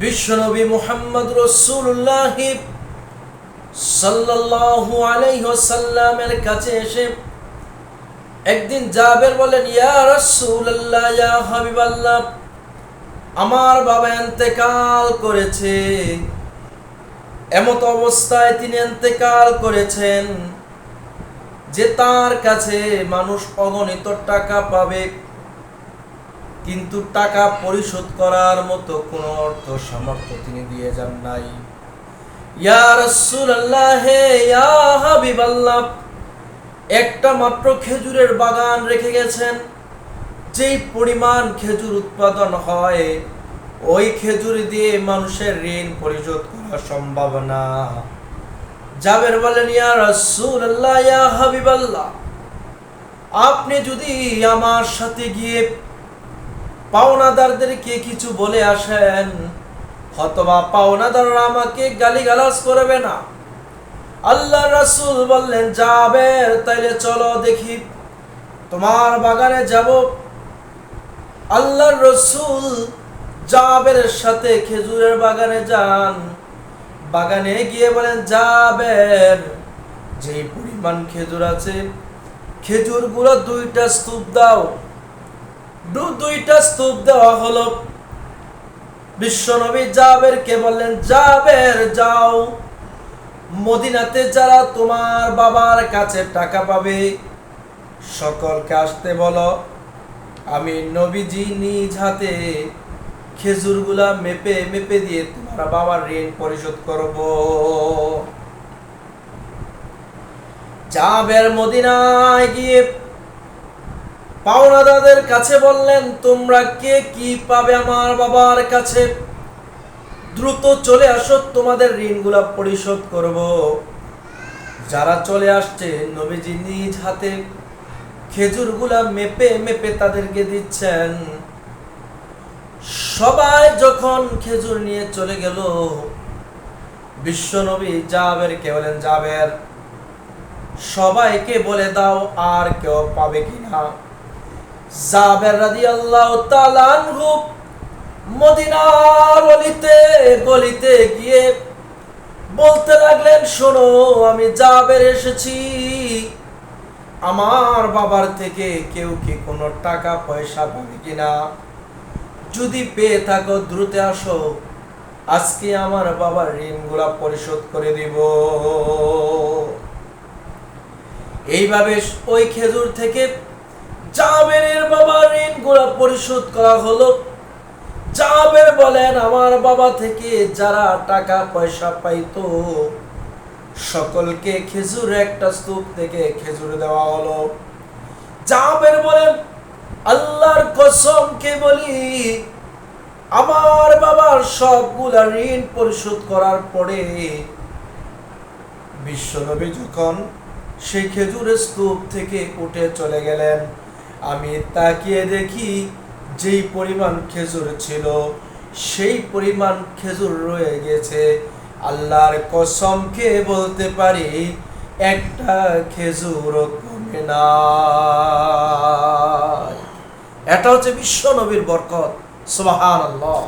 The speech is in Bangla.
বিশ্বনবী মুহাম্মদ রসুল্লাহ সাল্লাল্লাহু আলাইহি ওয়াসাল্লামের কাছে এসে একদিন জাবের বলেন, ইয়া ইয়া হাবিবাল্লাহ, আমার বাবা এন্তেকাল করেছে। এমত অবস্থায় তিনি এন্তেকাল করেছেন যে তার কাছে মানুষ অগণিত টাকা পাবে। কিন্তু টাকা পরিশোধ করার মতো কোনো অর্থ সামর্থ্য তিনি দিয়ে যান নাই। ইয়া একটা মাত্র খেজুরের বাগান রেখে গেছেন। যেই পরিমাণ খেজুর উৎপাদন হয়, ওই খেজুর দিয়ে মানুষের ঋণ পরিশোধ করা সম্ভব না। জাবের বলেন, ইয়া রাসূলুল্লাহ, ইয়া হাবিবাল্লাহ, আপনি যদি আমার সাথে গিয়ে পাওনাদারদেরকে কিছু বলে আসেন? হতবা পাওনাদাররা আমাকে গালিগালাজ করবে না। আল্লাহ রাসূল বললেন, জাবের, তাইলে চলো দেখি, তোমার বাগানে যাব। আল্লাহ রসুল জাবের সাথে খেজুরের বাগানে যান। বাগানে গিয়ে বলেন, জাবের যে পরিমাণ খেজুর আছে, খেজুরগুলো দুইটা স্তূপ দাও। দুইটা স্তূপ দেওয়া হলো। বিশ্বনবী জাবেরকে বললেন, জাবের, যাও। মদিনাতে যারা তোমার বাবার কাছে টাকা পাবে, সকলকে আসতে বলো। আমি নবীজি নিজ হাতে খেজুরগুলা মেপে মেপে দিয়ে তোমার বাবার ঋণ পরিশোধ করব। জাবের মদিনায় গিয়ে পাওনাদাদের কাছে বললেন, তোমরা কে? কি পাবে আমার বাবার কাছে? দ্রুত চলে আসো, তোমাদের ঋণগুলা পরিশোধ করব। যারা চলে আসছে, নবীজি নিজ হাতে খেজুরগুলা মেপে মেপে তাদেরকে দিচ্ছেন। সবাই যখন খেজুর নিয়ে চলে গেল বিশ্বনবী জাবের, কে বলেন জাবের, সবাইকে বলে দাও আর কেউ পাবে কিনা। জাবের রাদিয়াল্লাহু তাআলা আনহু মদিনার অলিতে গলিতে গিয়ে বলতে লাগলেন, শোনো, আমি জাবের এসেছি। আমার বাবার থেকে কেউ কি কোনো টাকা পয়সা পাবে কিনা? যদি পেয়ে থাকো, দ্রুত আসো। আজকে আমার বাবার ঋণগুলা পরিশোধ করে দিব। এইভাবে ওই খেজুর থেকে জাবেরের বাবার ঋণগুলা পরিশোধ করা হলো। জাবের বলেন, আমার বাবা থেকে যারা টাকা পয়সা পাইতো, সকলকে খেজুর একটা স্তূপ থেকে খেজুর দেওয়া হলো। জাবের বলেন, আল্লাহর কসমকে বলি, আমার বাবার সবগুলা ঋণ পরিশোধ করার পরে বিশ্বনবী যখন সেই খেজুরের স্তূপ থেকে উঠে চলে গেলেন আমি তাকিয়ে দেখি যেই পরিমাণ খেজুর ছিল, সেই পরিমাণ খেজুর রয়ে গেছে। আল্লাহর কসম কসমকে বলতে পারি, একটা খেজুর কমে না এটা হচ্ছে বিশ্ব নবীর বরকত, সুবহানাল্লাহ।